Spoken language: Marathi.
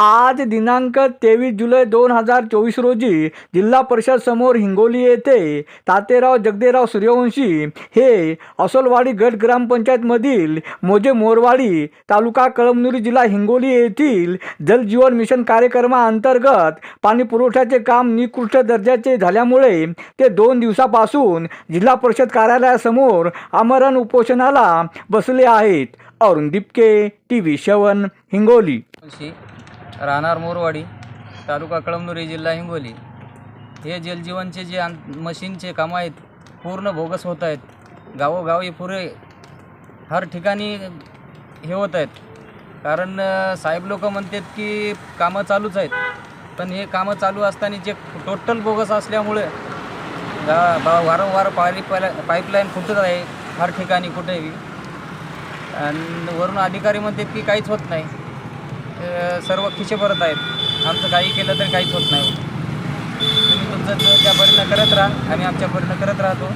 आज दिनांक तेवीस जुलै दोन हजार चोवीस रोजी जिल्हा परिषद समोर हिंगोली येथे तातेराव जगदेराव सूर्यवंशी हे असोलवाडी गट ग्रामपंचायतमधील मोजे मोरवाडी तालुका कळमनुरी जिल्हा हिंगोली येथील जलजीवन मिशन कार्यक्रमाअंतर्गत पाणी पुरवठ्याचे काम निकृष्ट दर्जाचे झाल्यामुळे ते दोन दिवसापासून जिल्हा परिषद कार्यालयासमोर आमरण उपोषणाला बसले आहेत. Arun Dipke T V seven Hingoli. राहणार मोरवाडी तालुका कळमनुरी जिल्हा हिंगोली. हे जलजीवनचे जे आं मशीनचे कामं आहेत पूर्ण बोगस होत आहेत. गावोगावी पुरे हर ठिकाणी हे होत आहेत. कारण साहेब लोक म्हणतात की कामं चालूच आहेत. पण हे कामं चालू असताना जे टोटल बोगस असल्यामुळे बा- वारंवार पाणी पाईपलाईन फुटत आहे हर ठिकाणी कुठेही. आणि वरून अधिकारी म्हणतात की काहीच होत नाही. सर्व खिशे भरत आहेत. आमचं काही केलं तरी काहीच होत नाही. तुम्ही तुमचं त्या परीनं करत राहा आम्ही आमच्या परीनं करत राहतो.